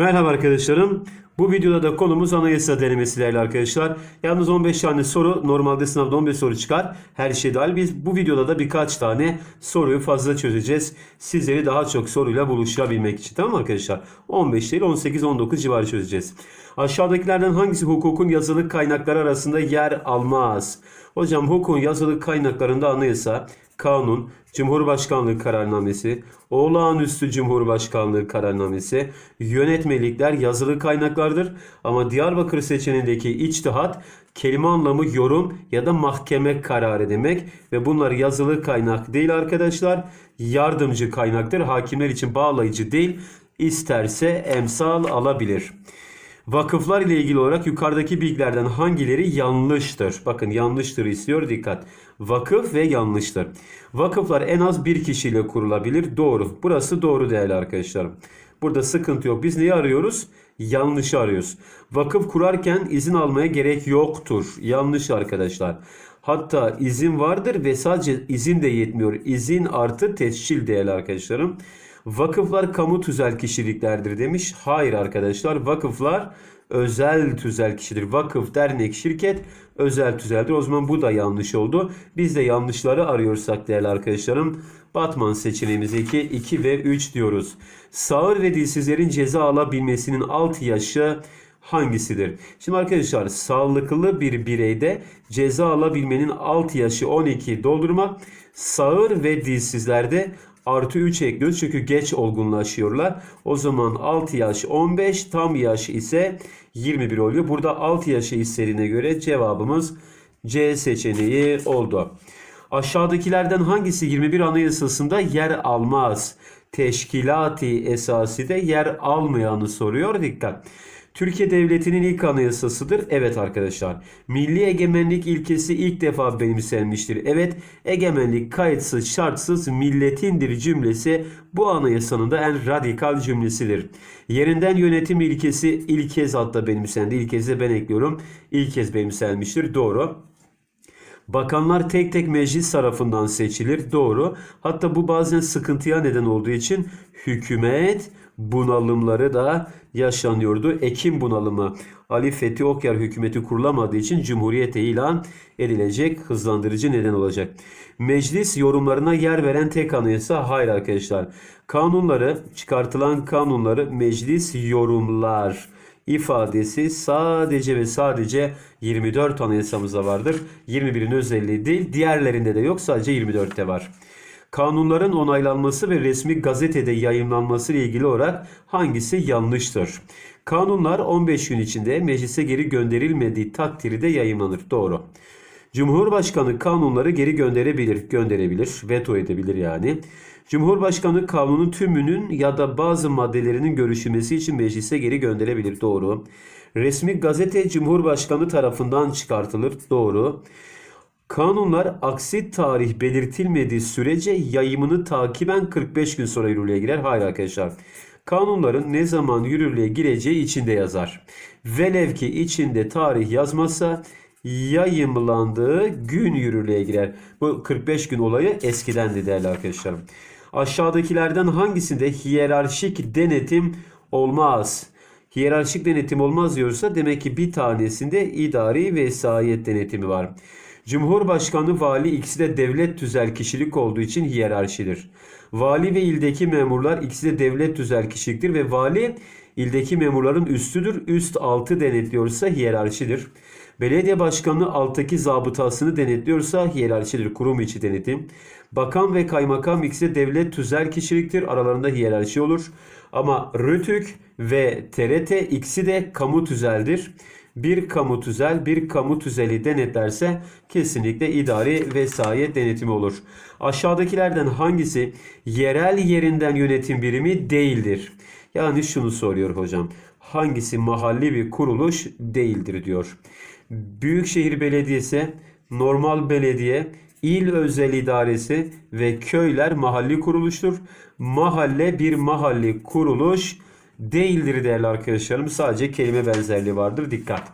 Merhaba arkadaşlarım. Bu videoda da konumuz anayasa denemesi değerli arkadaşlar. Yalnız 15 tane soru normalde sınavda 15 soru çıkar. Her şey dahil biz bu videoda da birkaç tane soruyu fazla çözeceğiz. Sizleri daha çok soruyla buluşturabilmek için tamam mı arkadaşlar? 15 değil 18-19 civarı çözeceğiz. Aşağıdakilerden hangisi hukukun yazılı kaynakları arasında yer almaz? Hocam hukukun yazılı kaynaklarında anayasa, kanun, Cumhurbaşkanlığı kararnamesi, olağanüstü Cumhurbaşkanlığı kararnamesi, yönetmelikler yazılı kaynaklardır. Ama Diyarbakır seçeneğindeki içtihat kelime anlamı yorum ya da mahkeme kararı demek ve bunlar yazılı kaynak değil arkadaşlar. Yardımcı kaynaktır. Hakimler için bağlayıcı değil. İsterse emsal alabilir. Vakıflar ile ilgili olarak yukarıdaki bilgilerden hangileri yanlıştır? Bakın yanlıştır istiyor dikkat. Vakıf ve yanlıştır. Vakıflar en az bir kişiyle kurulabilir. Doğru. Burası doğru değerli arkadaşlarım. Burada sıkıntı yok. Biz neyi arıyoruz? Yanlışı arıyoruz. Vakıf kurarken izin almaya gerek yoktur. Yanlış arkadaşlar. Hatta izin vardır ve sadece izin de yetmiyor. İzin artı tescil değerli arkadaşlarım. Vakıflar kamu tüzel kişiliklerdir demiş. Hayır arkadaşlar vakıflar özel tüzel kişidir. Vakıf, dernek, şirket özel tüzeldir. O zaman bu da yanlış oldu. Biz de yanlışları arıyorsak değerli arkadaşlarım Batman seçeneğimize 2, 2 ve 3 diyoruz. Sağır ve dilsizlerin ceza alabilmesinin alt yaşı hangisidir? Şimdi arkadaşlar sağlıklı bir bireyde ceza alabilmenin alt yaşı 12 doldurmak. Sağır ve dilsizlerde artı 3 ekliyoruz çünkü geç olgunlaşıyorlar. O zaman 6 yaş 15 tam yaş ise 21 oluyor. Burada 6 yaşı istediğine göre cevabımız C seçeneği oldu. Aşağıdakilerden hangisi 21 Anayasası'nda yer almaz? Teşkilati esası de yer almayanı soruyor. Dikkat. Türkiye Devleti'nin ilk anayasasıdır. Evet arkadaşlar. Milli egemenlik ilkesi ilk defa benimsenmiştir. Evet egemenlik kayıtsız şartsız milletindir cümlesi bu anayasanın da en radikal cümlesidir. Yerinden yönetim ilkesi ilk kez hatta benimsendi. İlk kez de ben ekliyorum. İlk kez benimsenmiştir. Doğru. Bakanlar tek tek meclis tarafından seçilir. Doğru. Hatta bu bazen sıkıntıya neden olduğu için hükümet bunalımları da yaşanıyordu. Ekim bunalımı Ali Fethi Okyar hükümeti kurulamadığı için Cumhuriyete ilan edilecek hızlandırıcı neden olacak. Meclis yorumlarına yer veren tek anayasa hayır arkadaşlar. Kanunları çıkartılan kanunları meclis yorumlar ifadesi sadece ve sadece 24 anayasamızda vardır. 21'in özelliği değil. Diğerlerinde de yok. Sadece 24'te var. Kanunların onaylanması ve resmi gazetede yayınlanması ile ilgili olarak hangisi yanlıştır? Kanunlar 15 gün içinde meclise geri gönderilmediği takdirde yayınlanır. Doğru. Cumhurbaşkanı kanunları geri gönderebilir, gönderebilir, veto edebilir yani. Cumhurbaşkanı kanunun tümünün ya da bazı maddelerinin görüşülmesi için meclise geri gönderebilir. Doğru. Resmi gazete Cumhurbaşkanı tarafından çıkartılır. Doğru. Kanunlar aksi tarih belirtilmediği sürece yayımını takiben 45 gün sonra yürürlüğe girer. Hayır arkadaşlar. Kanunların ne zaman yürürlüğe gireceği içinde yazar. Velev ki içinde tarih yazmazsa yayımlandığı gün yürürlüğe girer. Bu 45 gün olayı eskidendi değerli arkadaşlarım. Aşağıdakilerden hangisinde hiyerarşik denetim olmaz? Hiyerarşik denetim olmaz diyorsa demek ki bir tanesinde idari vesayet denetimi var. Cumhurbaşkanı, vali ikisi de devlet tüzel kişilik olduğu için hiyerarşidir. Vali ve ildeki memurlar ikisi de devlet tüzel kişiliktir ve vali ildeki memurların üstüdür. Üst altı denetliyorsa hiyerarşidir. Belediye başkanı alttaki zabıtasını denetliyorsa hiyerarşidir. Kurum içi denetim. Bakan ve kaymakam ikisi de devlet tüzel kişiliktir. Aralarında hiyerarşi olur. Ama RTÜK ve TRT ikisi de kamu tüzeldir. Bir kamu tüzel, bir kamu tüzeli denetlerse kesinlikle idari vesayet denetimi olur. Aşağıdakilerden hangisi yerel yerinden yönetim birimi değildir? Yani şunu soruyor hocam. Hangisi mahalli bir kuruluş değildir diyor. Büyükşehir Belediyesi, normal belediye, il özel idaresi ve köyler mahalli kuruluştur. Mahalle bir mahalli kuruluş değildir değerli arkadaşlarım. Sadece kelime benzerliği vardır. Dikkat.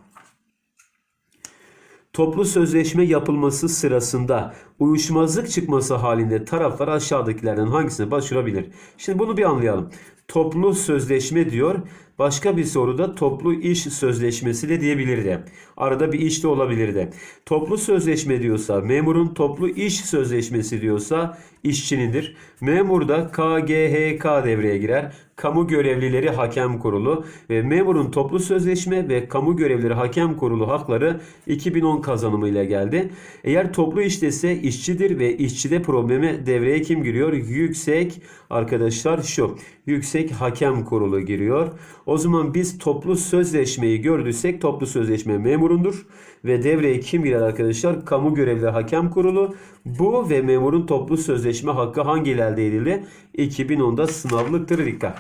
Toplu sözleşme yapılması sırasında uyuşmazlık çıkması halinde taraflar aşağıdakilerden hangisine başvurabilir? Şimdi bunu bir anlayalım. Toplu sözleşme diyor. Başka bir soruda toplu iş sözleşmesi de diyebilirdi. Arada bir iş de olabilirdi. Toplu sözleşme diyorsa memurun toplu iş sözleşmesi diyorsa işçinindir. Memurda KGHK devreye girer. Kamu Görevlileri Hakem Kurulu ve memurun toplu sözleşme ve kamu görevlileri hakem kurulu hakları 2010 kazanımıyla geldi. Eğer toplu iştese işçidir ve işçide probleme devreye kim giriyor? Yüksek arkadaşlar şu. Yüksek Hakem Kurulu giriyor. O zaman biz toplu sözleşmeyi gördüysek toplu sözleşme memurundur ve devreye kim girer arkadaşlar? Kamu Görevlileri Hakem Kurulu. Bu ve memurun toplu sözleşme hakkı hangi elde edildi? 2010'da sınavlıktır dikkat.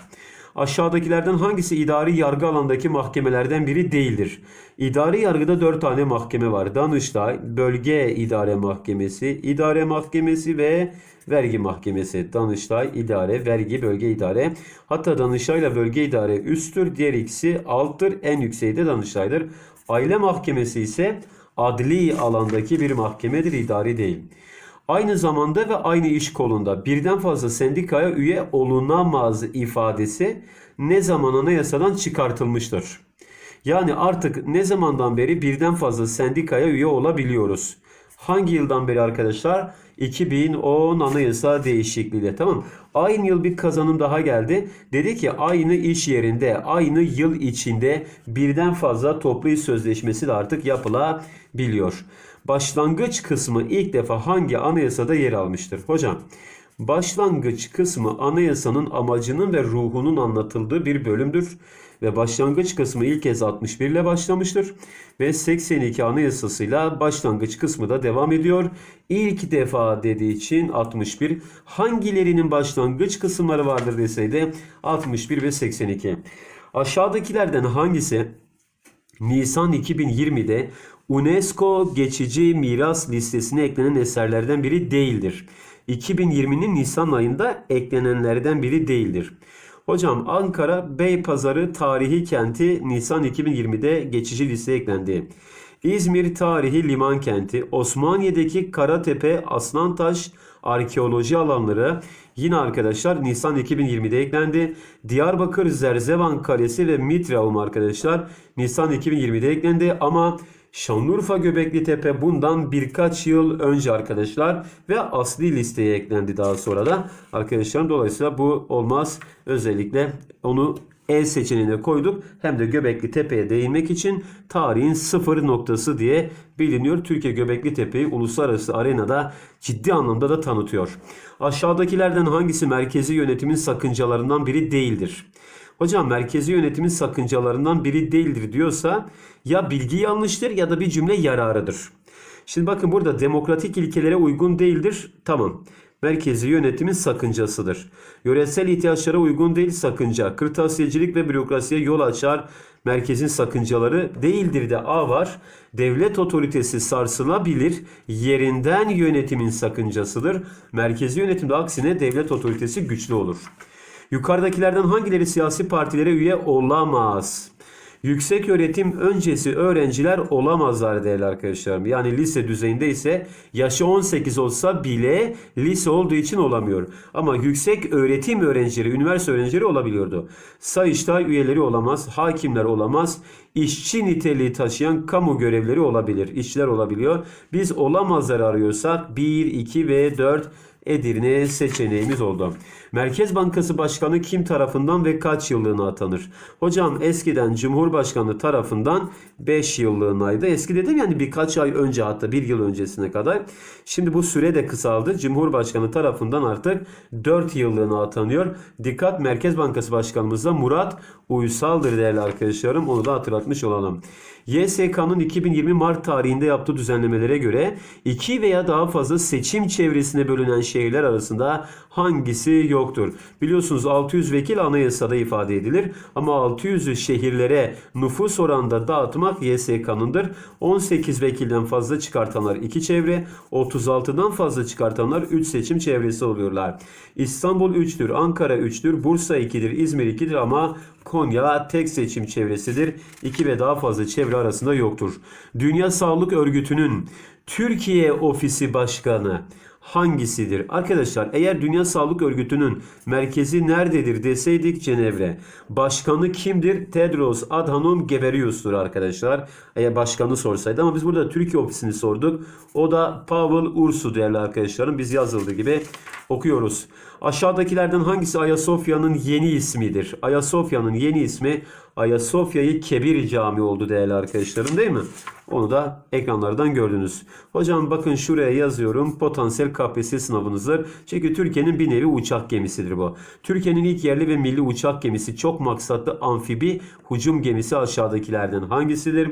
Aşağıdakilerden hangisi idari yargı alandaki mahkemelerden biri değildir? İdari yargıda 4 tane mahkeme var. Danıştay, Bölge İdare Mahkemesi, İdare Mahkemesi ve Vergi Mahkemesi. Danıştay, İdare, Vergi, Bölge İdare. Hatta Danıştay ile Bölge İdare üsttür. Diğer ikisi alttır. En yükseği de Danıştay'dır. Aile Mahkemesi ise adli alandaki bir mahkemedir, idari değil. Aynı zamanda ve aynı iş kolunda birden fazla sendikaya üye olunamaz ifadesi ne zaman anayasadan çıkartılmıştır? Yani artık ne zamandan beri birden fazla sendikaya üye olabiliyoruz? Hangi yıldan beri arkadaşlar? 2010 anayasa değişikliğiyle tamam. Aynı yıl bir kazanım daha geldi. Dedi ki aynı iş yerinde aynı yıl içinde birden fazla toplu iş sözleşmesi de artık yapılabiliyor. Başlangıç kısmı ilk defa hangi anayasada yer almıştır? Hocam başlangıç kısmı anayasanın amacının ve ruhunun anlatıldığı bir bölümdür. Ve başlangıç kısmı ilk kez 61 ile başlamıştır. Ve 82 anayasasıyla başlangıç kısmı da devam ediyor. İlk defa dediği için 61. Hangilerinin başlangıç kısımları vardır deseydi 61 ve 82. Aşağıdakilerden hangisi Nisan 2020'de UNESCO geçici miras listesine eklenen eserlerden biri değildir. 2020'nin Nisan ayında eklenenlerden biri değildir. Hocam Ankara Beypazarı Tarihi Kenti Nisan 2020'de geçici listeye eklendi. İzmir Tarihi Liman Kenti, Osmaniye'deki Karatepe, Aslantaş arkeoloji alanları yine arkadaşlar Nisan 2020'de eklendi. Diyarbakır Zerzevan Kalesi ve Mitraum arkadaşlar Nisan 2020'de eklendi ama Şanlıurfa Göbekli Tepe bundan birkaç yıl önce arkadaşlar ve asli listeye eklendi daha sonra da arkadaşlar dolayısıyla bu olmaz özellikle onu el seçeneğine koyduk. Hem de Göbekli Tepe'ye değinmek için tarihin sıfır noktası diye biliniyor. Türkiye Göbekli Tepe'yi uluslararası arenada ciddi anlamda da tanıtıyor. Aşağıdakilerden hangisi merkezi yönetimin sakıncalarından biri değildir? Hocam merkezi yönetimin sakıncalarından biri değildir diyorsa ya bilgi yanlıştır ya da bir cümle yararıdır. Şimdi bakın burada demokratik ilkelere uygun değildir. Tamam. Merkezi yönetimin sakıncasıdır. Yöresel ihtiyaçlara uygun değil sakınca. Kırtasiyecilik ve bürokrasiye yol açar. Merkezin sakıncaları değildir de A var. Devlet otoritesi sarsılabilir. Yerinden yönetimin sakıncasıdır. Merkezi yönetimde aksine devlet otoritesi güçlü olur. Yukarıdakilerden hangileri siyasi partilere üye olamaz? Yüksek öğretim öncesi öğrenciler olamazlar değerli arkadaşlarım. Yani lise düzeyinde ise yaşı 18 olsa bile lise olduğu için olamıyor. Ama yüksek öğretim öğrencileri, üniversite öğrencileri olabiliyordu. Sayıştay üyeleri olamaz, hakimler olamaz, işçi niteliği taşıyan kamu görevleri olabilir, işçiler olabiliyor. Biz olamazları arıyorsak 1, 2 ve 4 Edirne seçeneğimiz oldu. Merkez Bankası Başkanı kim tarafından ve kaç yıllığına atanır? Hocam eskiden Cumhurbaşkanı tarafından 5 yıllığınaydı. Eski dedim yani birkaç ay önce hatta bir yıl öncesine kadar. Şimdi bu süre de kısaldı. Cumhurbaşkanı tarafından artık 4 yıllığına atanıyor. Dikkat Merkez Bankası Başkanımız da Murat Uysal'dır değerli arkadaşlarım. Onu da hatırlatmış olalım. YSK'nın 2020 Mart tarihinde yaptığı düzenlemelere göre iki veya daha fazla seçim çevresine bölünen şehirler arasında hangisi yoktur? Biliyorsunuz 600 vekil anayasada ifade edilir ama 600'ü şehirlere nüfus oranında dağıtmak YSK'nındır. 18 vekilden fazla çıkartanlar 2 çevre, 36'dan fazla çıkartanlar 3 seçim çevresi oluyorlar. İstanbul 3'tür, Ankara 3'tür, Bursa 2'dir, İzmir 2'dir ama Konya tek seçim çevresidir. 2 ve daha fazla çevre arasında yoktur. Dünya Sağlık Örgütü'nün Türkiye Ofisi Başkanı hangisidir? Arkadaşlar eğer Dünya Sağlık Örgütü'nün merkezi nerededir deseydik Cenevre. Başkanı kimdir? Tedros Adhanom Ghebreyesus'tur arkadaşlar. Eğer başkanı sorsaydı ama biz burada Türkiye ofisini sorduk. O da Pavel Ursu değerli arkadaşlarım. Biz yazıldığı gibi okuyoruz. Aşağıdakilerden hangisi Ayasofya'nın yeni ismidir? Ayasofya'nın yeni ismi Ayasofya'yı Kebir Cami oldu değerli arkadaşlarım değil mi? Onu da ekranlardan gördünüz. Hocam bakın şuraya yazıyorum. Potansiyel KPSS sınavınızdır. Çünkü Türkiye'nin bir nevi uçak gemisidir bu. Türkiye'nin ilk yerli ve milli uçak gemisi çok maksatlı amfibi hücum gemisi aşağıdakilerden hangisidir?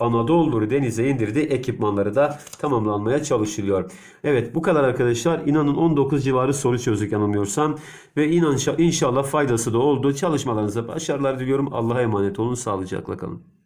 Anadolu'ları denize indirdi. Ekipmanları da tamamlanmaya çalışılıyor. Evet bu kadar arkadaşlar. İnanın 19 civarı soru çözdük yanılmıyorsam. Ve inan, inşallah faydası da oldu. Çalışmalarınıza başarılar diliyorum. Allah'a emanet olun. Sağlıcakla kalın.